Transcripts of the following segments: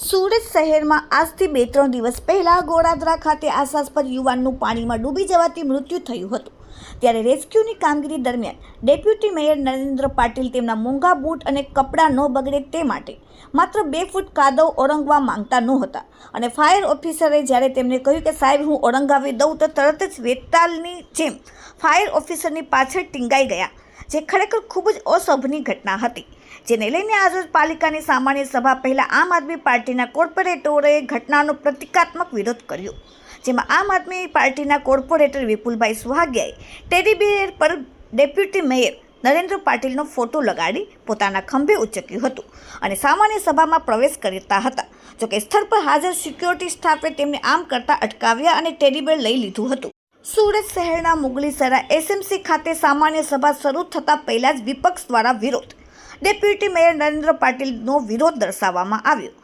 સુરત શહેરમાં આજથી બે ત્રણ દિવસ પહેલા ગોળાદરા ખાતે આશાસ્પદ યુવાનનું પાણીમાં ડૂબી જવાથી મૃત્યુ થયું હતું. ત્યારે રેસ્ક્યુની કામગીરી દરમિયાન ડેપ્યુટી મેયર નરેન્દ્ર પાટીલ તેમના મોંઘા બૂટ અને કપડાં ન બગડે તે માટે માત્ર બે ફૂટ કાદવ ઓળંગવા માંગતા નહોતા. અને ફાયર ઓફિસરે જ્યારે તેમને કહ્યું કે, સાહેબ, હું ઓળંગાવી દઉં તો તરત જ વેતાલની જેમ ફાયર ઓફિસરની પાછળ ટીંગાઈ ગયા, જે ખરેખર ખૂબ જ અશોભની ઘટના હતી. જેને લઈને આજરોજ પાલિકાની સામાન્ય સભા પહેલાં આમ આદમી પાર્ટીના કોર્પોરેટરોએ ઘટનાનો પ્રતિકાત્મક વિરોધ કર્યો. જેમાં આમ આદમી પાર્ટીના કોર્પોરેટર વિપુલભાઈ સુહાગિયાએ ટેડીબેર પર ડેપ્યુટી મેયર નરેન્દ્ર પાટીલનો ફોટો લગાડી પોતાના ખંભે ઉચક્યું હતું અને સામાન્ય સભામાં પ્રવેશ કરતા હતા. જોકે સ્થળ પર હાજર સિક્યોરિટી સ્ટાફે તેમને આમ કરતા અટકાવ્યા અને ટેડીબેર લઈ લીધું હતું. સુરત શહેરના મુગલીસરા એસએમસી ખાતે સામાન્ય સભા શરૂ થતાં પહેલાં જ વિપક્ષ દ્વારા વિરોધ ડેપ્યુટી મેયર નરેન્દ્ર પાટીલનો વિરોધ દર્શાવવામાં આવ્યો.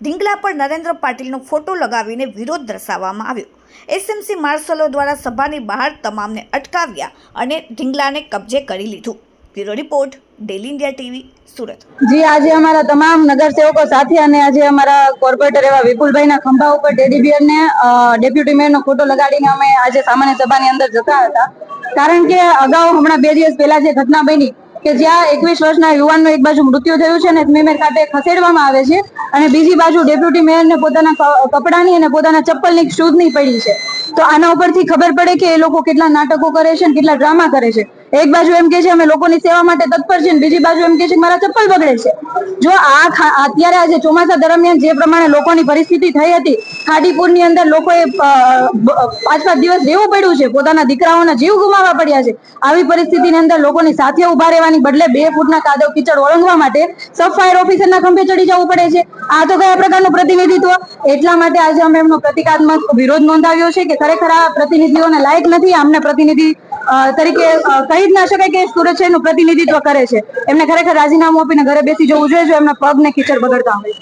ઢીંગલા પર નરેન્દ્ર પાટીલનો ફોટો લગાવીને વિરોધ દર્શાવવામાં આવ્યો. એસએમસી માર્શલો દ્વારા સભાની બહાર તમામને અટકાવ્યા અને ઢીંગલાને કબજે કરી લીધું. Bureau report daily India TV, Surat. જી, આજે અમારા તમામ નગરસેવકો સાથે અને આજે અમારા કોર્પોરેટર એવા વિપુલભાઈના ખંભા ઉપર ટેડી બિયરને ડેપ્યુટી મેયરનો ફોટો લગાડીને અમે આજે સામાન્ય સભાની અંદર જતા હતા. કારણ કે અગાઉ હમણાં બે દિવસ પહેલા જે ઘટના બની કે જ્યાં એકવીસ વર્ષના યુવાનનું એક બાજુ મૃત્યુ થયું છે અને મેમેર ખાતે ખસેડવામાં આવે છે અને બીજી બાજુ ડેપ્યુટી મેયરને પોતાના કપડાની અને પોતાના ચપ્પલની શૂઝની પડી છે. તો આના ઉપરથી ખબર પડે કે એ લોકો કેટલા નાટકો કરે છે અને કેટલા ડ્રામા કરે છે. એક બાજુ એમ કે છે, અમે લોકોની સેવા માટે તત્પર છે બીજી બાજુ એમ કે છે મારા ચપ્પલ બગડે છે. જો આ અત્યારે આજે ચોમાસા દરમિયાન જે પ્રમાણે લોકોની પરિસ્થિતિ થઈ હતી, ખાડીપુરની અંદર લોકોએ પાંચ પાંચ દિવસ રહેવું પડ્યું છે, પોતાના દીકરાઓના જીવ ગુમાવવા પડ્યા છે. આવી પરિસ્થિતિની અંદર લોકોની સાથે ઊભા રહેવાની બદલે બે ફૂટના કાદવ કીચડ ઓળંગવા માટે સબ ફાયર ઓફિસરના ખંભે ચડી જવું પડે છે. આ તો કયા પ્રકારનું પ્રતિનિધિત્વ? એટલા માટે આજે અમે એમનો પ્રતિકાત્મક વિરોધ નોંધાવ્યો છે કે ખરેખર આ પ્રતિનિધિઓને લાયક નથી, આમને પ્રતિનિધિ તરીકે કહી જ ના શકાય કે સુરત શહેરનું પ્રતિનિધિત્વ કરે છે. એમને ખરેખર રાજીનામું આપીને ઘરે બેસી જવું જોઈએ જો એમના પગ ને કીચડ બગડતા હોય.